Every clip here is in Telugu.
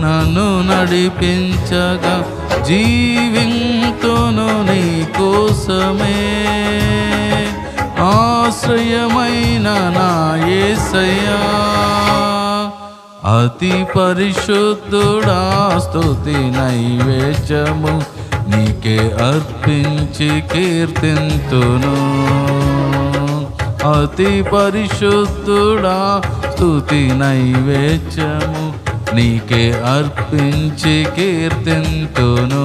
నన్ను నడిపించగా జీవింతును నీ కోసమే. ఆశ్రయమైన నా అతి పరిశుద్ధుడా స్తుతి నైవేద్యము నీకే అర్పించి కీర్తింతును. అతి పరిశుద్ధుడా స్తుతి నైవేద్యము నీకే అర్పించి కీర్తింతును.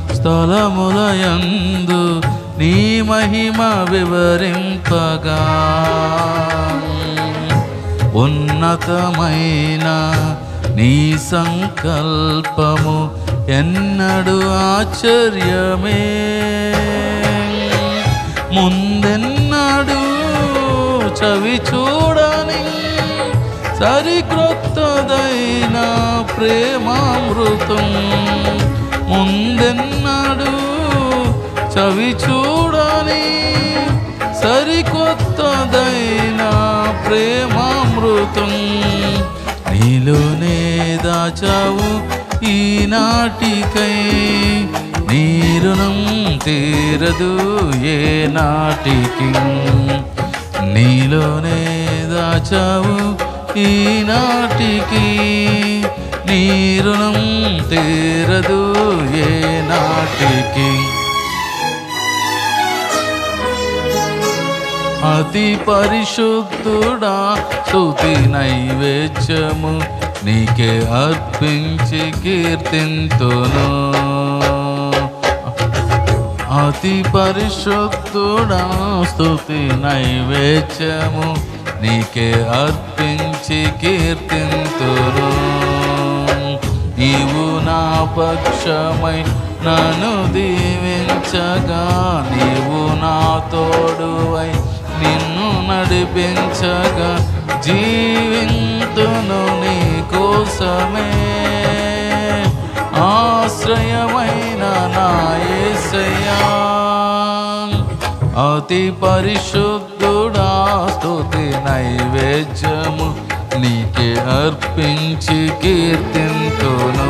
స్థలములయందు నీ మహిమ వివరింపగా. ఉన్నతమైన నీ సంకల్పము ఎన్నడు ఆశ్చర్యమే. ముందెన్నడు చవి చూడని సరిక్రొత్తదైన ప్రేమామృతం ముందెన్నాడు? చవి చూడని సరికొత్తదైన ప్రేమామృతం నీలోనే దాచావు ఈనాటికై. నీ రుణం తీరదు ఏ నాటికి నీలోనే దాచావు ఈనాటికి. నీ రుణం తీరదు ఏ నాటికి. అతి పరిశుద్ధుడా స్థుతి నైవేద్యము నీకే అర్పించి కీర్తింతును. అతి పరిశుద్ధుడా స్థుతి నైవేద్యము నీకే అర్పించి కీర్తింతును. పక్షమై నన్ను దీవించగా నీవు నా తోడువై నిన్ను నడిపించగా జీవింతును నీ కోసమే. ఆశ్రయమైన నా అతి పరిశుద్ధుడా స్తుతి నైవేద్యము నీకే అర్పించి కీర్తింతును.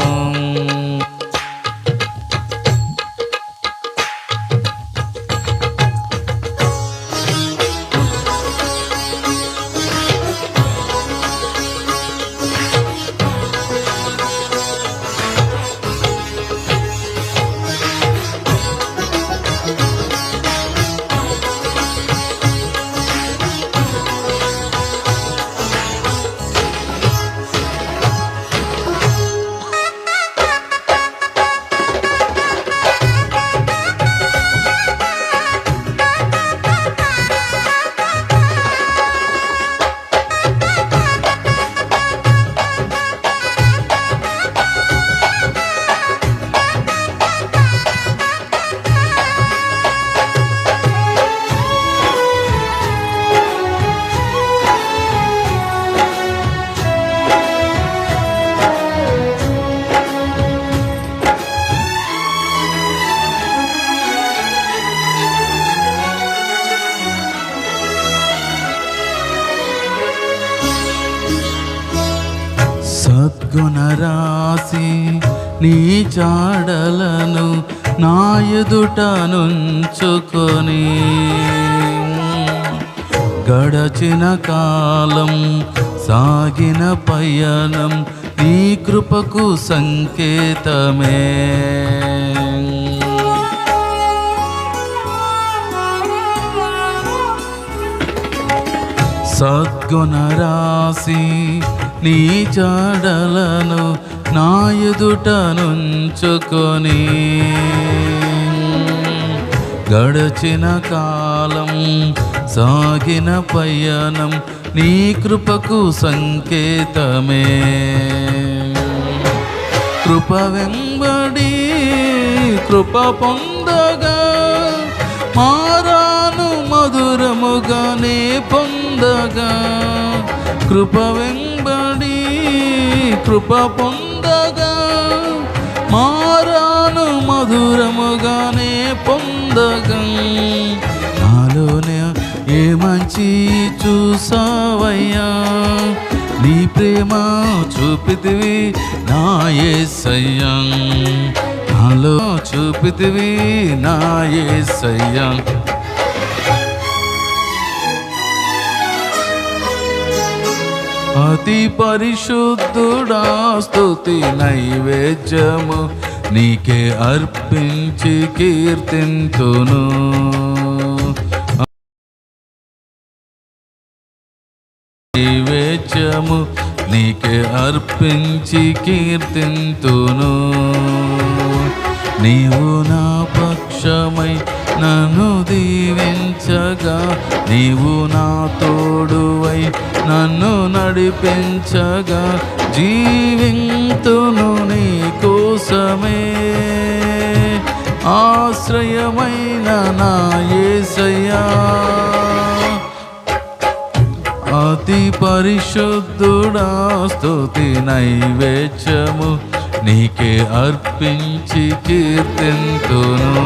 రాసి నీ చాడలను నా ఎదుట నుంచుకొని గడచిన కాలం సాగిన పయనం నీ కృపకు సంకేతమే. సద్గుణ రాశి నీ జాడలను నా ఎదుట నుంచుకొని గడచిన కాలం సాగిన పయనం నీ కృపకు సంకేతమే. కృప వెంబడి కృప పొందగా మారాను మధురముగానే పొందగా కృప వెంబడి కృప పొందగా మారాను మధురముగానే పొందగా. నాలోనే ఏ మంచి చూసావయ్యా? నీ ప్రేమ చూపితివి నా యేసయ్యా నాలో చూపితివి నా యేసయ్యా అతి పరిశుద్ధుడా స్తుతి నైవేద్యము నీకే అర్పించి కీర్తింతును. నైవేద్యము నీకే అర్పించి కీర్తింతును. నీవు నా పక్షమై నన్ను నడిపించగా నీవు నా తోడువై నన్ను నడిపించగా జీవింతును నీ కోసమే. ఆశ్రయమైన నా ఏసయ్యా అతి పరిశుద్ధుడా స్తుతి నైవేద్యము నీకే అర్పించి కీర్తింతును.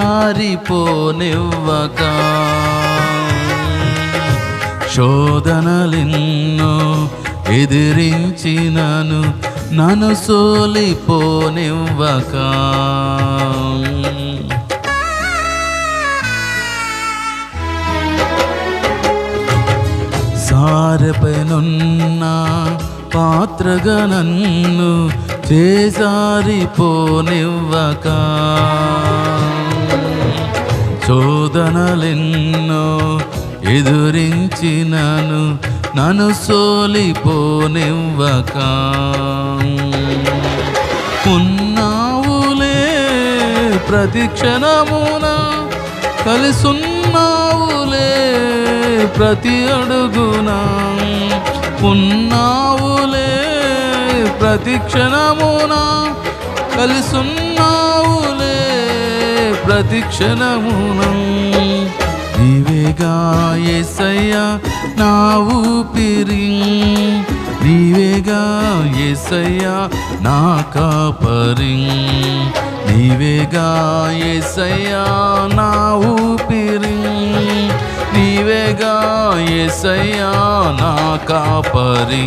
జారిపోనివ్వక. శోధనలిన్నో ఎదిరించినను నన్ను సోలిపోనివ్వక. సారపైనున్న పాత్రగా నన్ను చేసారిపోనివ్వక శోధనలెన్నో ఎదురించినను నన్ను సోలిపోనివ్వక. ఉన్నావులే ప్రతి క్షణమున కలిసున్నావులే ప్రతి అడుగున. ఉన్నావులే ప్రతి క్షణమున కలిసున్నావులే ప్రతి క్షణమున నీవేగా ఎసయ్యా నా ఊపిరి నీవేగా ఎసయ్యా నా కాపరి. నీవేగా ఎసయ్యా నా ఊపిరి నీవేగా ఎసయ్యా నా కాపరి.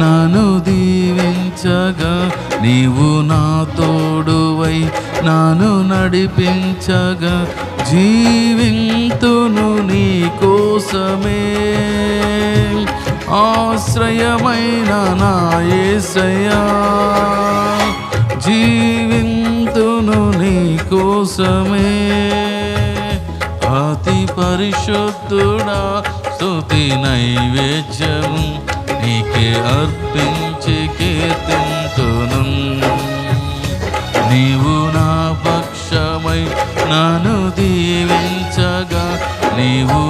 నన్ను దీవించగా నీవు నా తోడువై నన్ను నడిపించగా జీవింతును నీ కోసమే. ఆశ్రయమైన నా జీవింతును నీ కోసమే. అతి పరిశుద్ధుడా స్తుతి నైవేద్యము నీకే అర్పించి కీర్తింతును నీవు నా పక్షమై నన్ను దీవించగా నీవు